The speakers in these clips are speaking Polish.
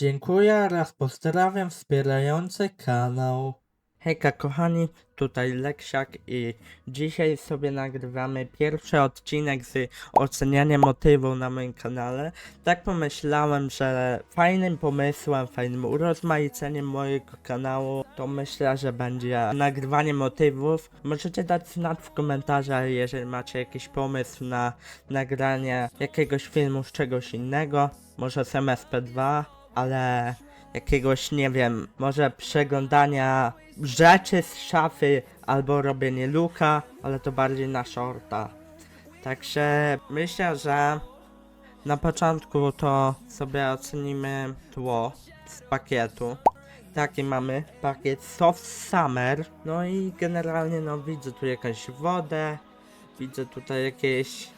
Dziękuję oraz pozdrawiam wspierający kanał. Hejka kochani, tutaj Leksiak i dzisiaj sobie nagrywamy pierwszy odcinek z oceniania motywu na moim kanale. Tak pomyślałem, że fajnym pomysłem, fajnym urozmaiceniem mojego kanału to myślę, że będzie nagrywanie motywów. Możecie dać znać w komentarzach, jeżeli macie jakiś pomysł na nagranie jakiegoś filmu z czegoś innego, może z MSP2, ale jakiegoś, nie wiem, może przeglądania rzeczy z szafy albo robienie luka, ale to bardziej na shorta. Także myślę, że na początku to sobie ocenimy tło z pakietu. Taki mamy pakiet Soft Summer. No i generalnie no widzę tu jakąś wodę, widzę tutaj jakieś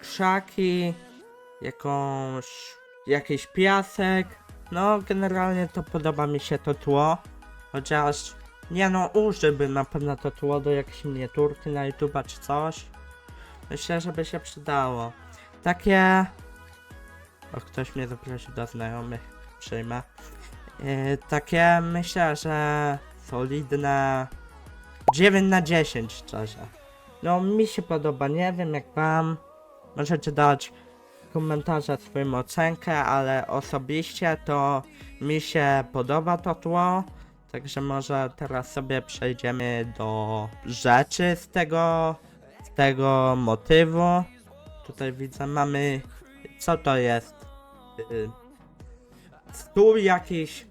krzaki, jakąś, jakiś piasek. No generalnie to podoba mi się to tło, chociaż nie no użyłbym na pewno to tło do jakiejś miniaturki na YouTube czy coś. Myślę, że by się przydało. Takie... O, ktoś mnie zaprosił do znajomych, przyjmę. Yy, takie myślę, że solidne 9 na 10 szczerze. No mi się podoba, nie wiem jak wam. Możecie dać w komentarzach swoją ocenkę, ale osobiście to mi się podoba to tło. Także może teraz sobie przejdziemy do rzeczy z tego, z tego motywu. Tutaj widzę, mamy, co to jest? Yy, Stół jakiś,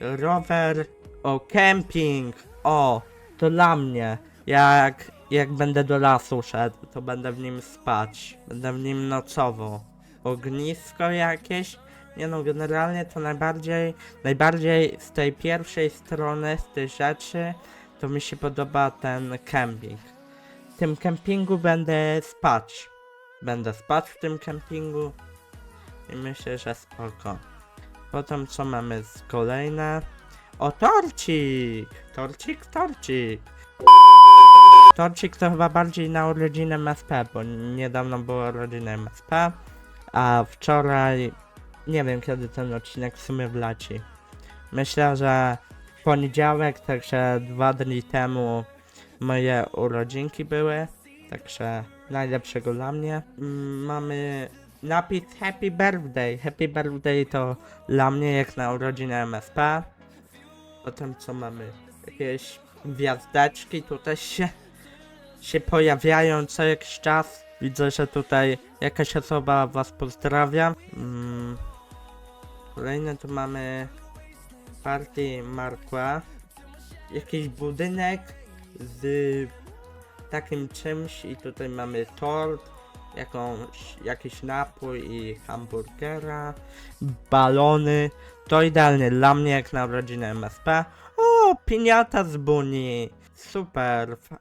rower, o camping, o, to dla mnie. Jak, jak będę do lasu szedł, to będę w nim spać, będę w nim nocował. Ognisko jakieś, nie no, generalnie to najbardziej, najbardziej z tej pierwszej strony, z tej rzeczy, to mi się podoba ten camping. W tym kempingu będę spać. Będę spać w tym kempingu i myślę, że spoko. Potem co mamy z kolejne? O, torcik! Torcik, torcik! Torcik to chyba bardziej na urodziny MSP, bo niedawno było urodziny MSP, a wczoraj nie wiem kiedy ten odcinek w sumie wleci. Myślę, że poniedziałek, także dwa dni temu moje urodzinki były, także najlepszego dla mnie. Mm, Mamy napis Happy Birthday. Happy Birthday to dla mnie jak na urodziny MSP. Potem co mamy? Jakieś gwiazdeczki tu też się, się pojawiają co jakiś czas. Widzę, że tutaj jakaś osoba was pozdrawia. Mm. Kolejne tu mamy party Markła. Jakiś budynek z takim czymś i tutaj mamy tort, jakąś, jakiś napój i hamburgera, balony. To idealnie dla mnie jak na urodziny MSP. O, piniata z buni. Super. Fa-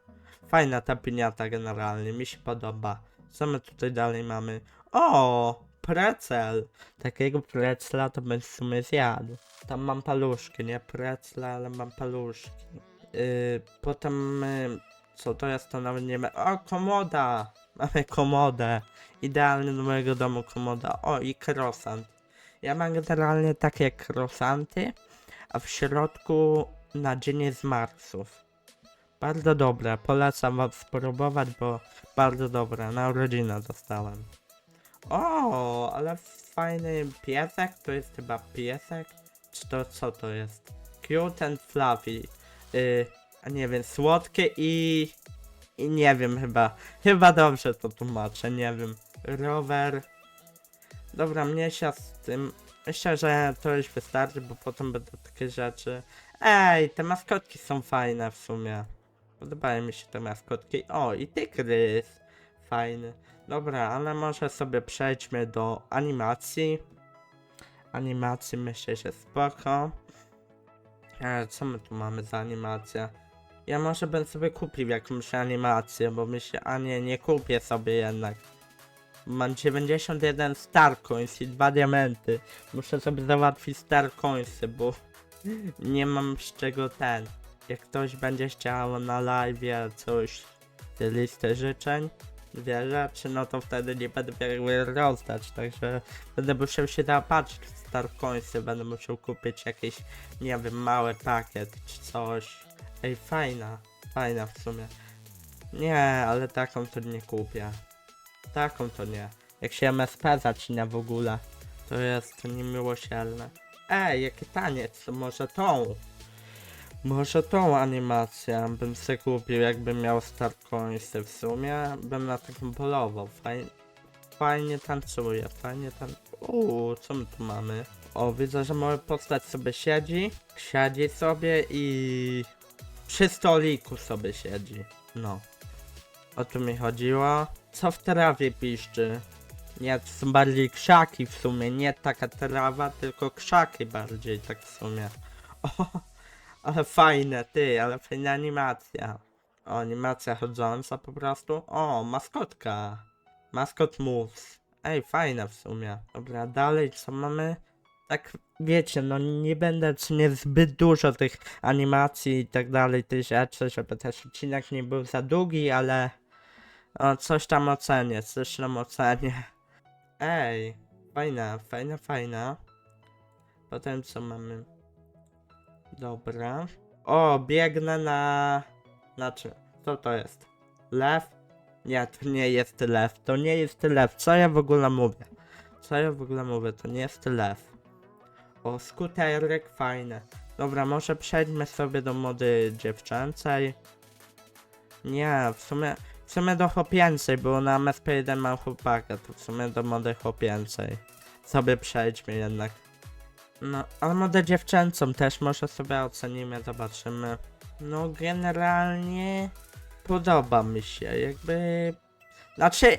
Fajna ta piniata generalnie, mi się podoba. Co my tutaj dalej mamy? O, precel. Takiego precla to bym w sumie zjadł. Tam mam paluszki, nie precle, ale mam paluszki. Yy, potem, yy, co to jest, to nawet nie wiem. O, komoda! Mamy komodę. Idealny do mojego domu komoda. O, i krosant. Ja mam generalnie takie krosanty, a w środku nadzienie z Marsów. Bardzo dobre, polecam wam spróbować, bo bardzo dobre, na urodzinę dostałem. O, ale fajny piesek, to jest chyba piesek? Czy to co to jest? Cute and fluffy. Yy, nie wiem, słodkie i... I nie wiem chyba. Chyba dobrze to tłumaczę, nie wiem. Rower. Dobra, mniejsza z tym. Myślę, że to już wystarczy, bo potem będą takie rzeczy. Ej, te maskotki są fajne w sumie. Podobają mi się te maskotki. O, i tygrys. Fajny. Dobra, ale może sobie przejdźmy do animacji. Animacji myślę, że spoko. E, co my tu mamy za animację? Ja może bym sobie kupił jakąś animację, bo myślę, a nie, nie kupię sobie jednak. Mam 91 Star Coins i dwa diamenty. Muszę sobie załatwić Star Coinsy, bo nie mam z czego ten. Jak ktoś będzie chciał na live coś z listy życzeń, dwie rzeczy, no to wtedy nie będę jakby rozdać, także będę musiał się zaopatrzyć w Star Coinsy, będę musiał kupić jakiś, nie wiem, mały pakiet czy coś. Ej, fajna, fajna w sumie. Nie, ale taką to nie kupię. Taką to nie. Jak się MSP zacina w ogóle, to jest niemiłosierne. Ej, jaki taniec, może tą. Może tą animację bym sobie kupił, jakbym miał Star Coinsy w sumie, bym na taką polował. Fajnie, fajnie tancuje, fajnie tan... Uuu, co my tu mamy? O, widzę, że moja postać sobie siedzi, siedzi sobie i przy stoliku sobie siedzi. No. O tu mi chodziło. Co w trawie piszczy? Nie, to są bardziej krzaki w sumie, nie taka trawa, tylko krzaki bardziej, tak w sumie. O, ale fajne, ty, ale fajna animacja. O, animacja chodząca po prostu. O, maskotka. Maskot moves. Ej, fajna w sumie. Dobra, dalej co mamy? Tak, wiecie, no nie będę nie zbyt dużo tych animacji i tak dalej, tych rzeczy, żeby też odcinek nie był za długi, ale o, coś tam ocenię, coś tam ocenię. Ej, fajna, fajna, fajna. Potem co mamy? Dobra. O, biegnę na... Znaczy, co to jest? Lew? Nie, to nie jest lew. To nie jest lew. Co ja w ogóle mówię? Co ja w ogóle mówię? To nie jest lew. O, skuterek fajne. Dobra, może przejdźmy sobie do mody dziewczęcej. Nie, w sumie... W sumie do chłopięcej, bo na MSP1 mam chłopaka, to w sumie do mody chłopięcej. Sobie przejdźmy jednak. No, ale modę dziewczęcą też może sobie ocenimy, zobaczymy. No, generalnie podoba mi się, jakby... Znaczy,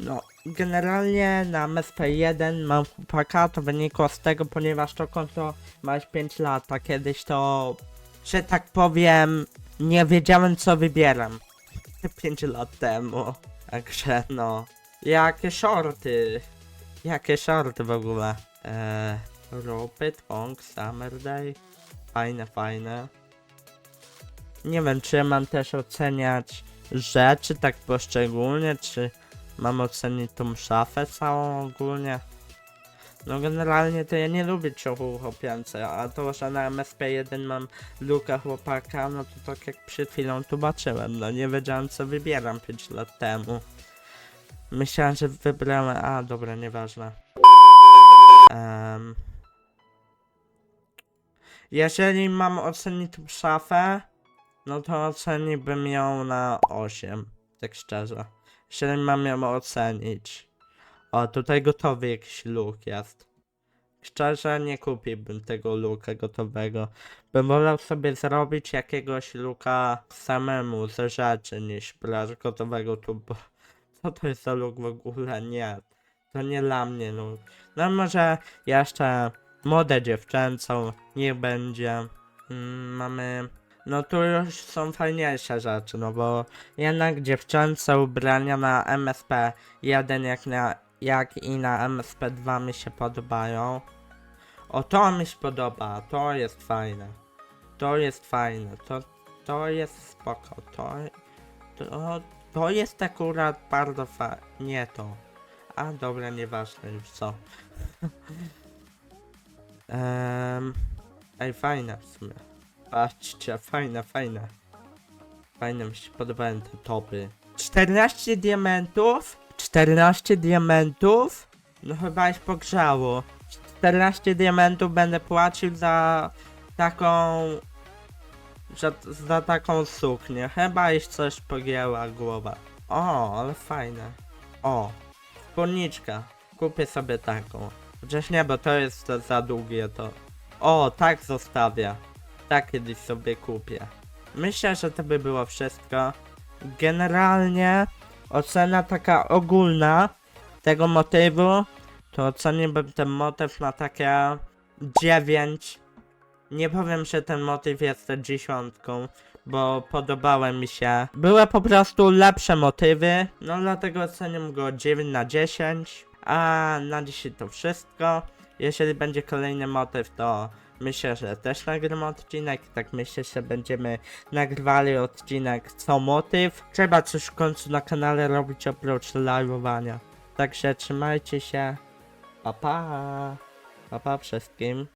no, generalnie na MSP1 mam chłopaka, to wynikło z tego, ponieważ to konto ma już 5 lat, a kiedyś to, że tak powiem, nie wiedziałem co wybieram. 5 lat temu. Także no. Jakie shorty? Jakie shorty w ogóle? Eee, Pong, Summer Day. Fajne, fajne. Nie wiem, czy mam też oceniać rzeczy tak poszczególnie, czy mam ocenić tą szafę całą ogólnie. No generalnie to ja nie lubię ciuchu chłopięce, a to, że na MSP1 mam luka chłopaka, no to tak jak przed chwilą tłumaczyłem, no nie wiedziałem co wybieram 5 lat temu. Myślałem, że wybrałem, a dobra, nieważne. Em, jeżeli mam ocenić szafę, no to oceniłbym ją na 8, tak szczerze. Jeżeli mam ją ocenić. O, tutaj gotowy jakiś look jest. Szczerze nie kupiłbym tego looka gotowego. Bym wolał sobie zrobić jakiegoś looka samemu ze rzeczy niż brać gotowego tu, bo co to jest za look w ogóle? Nie. To nie dla mnie look. No może jeszcze modę dziewczęcą niech będzie. Mm, mamy... No tu już są fajniejsze rzeczy, no bo jednak dziewczęce ubrania na MSP 1 jak, na, jak i na MSP 2 mi się podobają. O to mi się podoba, to jest fajne. To jest fajne, to, to jest spoko, to, to, to jest akurat bardzo fa... nie to. A dobra, nieważne już co. um, ej, fajne w sumie. Patrzcie, fajne, fajne. Fajne mi się podobają te topy. 14 diamentów? 14 diamentów? No chyba już pogrzało. 14 diamentów będę płacił za taką... Za, za taką suknię. Chyba już coś pogięła głowa. O, ale fajne. O, spódniczka. Kupię sobie taką. Chociaż nie, bo to jest za- za długie to. O, tak zostawię. Tak kiedyś sobie kupię. Myślę, że to by było wszystko. Generalnie ocena taka ogólna tego motywu to oceniłbym ten motyw na takie 9. Nie powiem, że ten motyw jest dziesiątką, bo podobały mi się. Były po prostu lepsze motywy, no dlatego oceniam go 9 na 10. A na dzisiaj to wszystko. Jeżeli będzie kolejny motyw, to myślę, że też nagram odcinek. Tak myślę, że będziemy nagrywali odcinek co motyw. Trzeba coś w końcu na kanale robić oprócz live'owania. Także trzymajcie się. Pa pa. Pa pa wszystkim.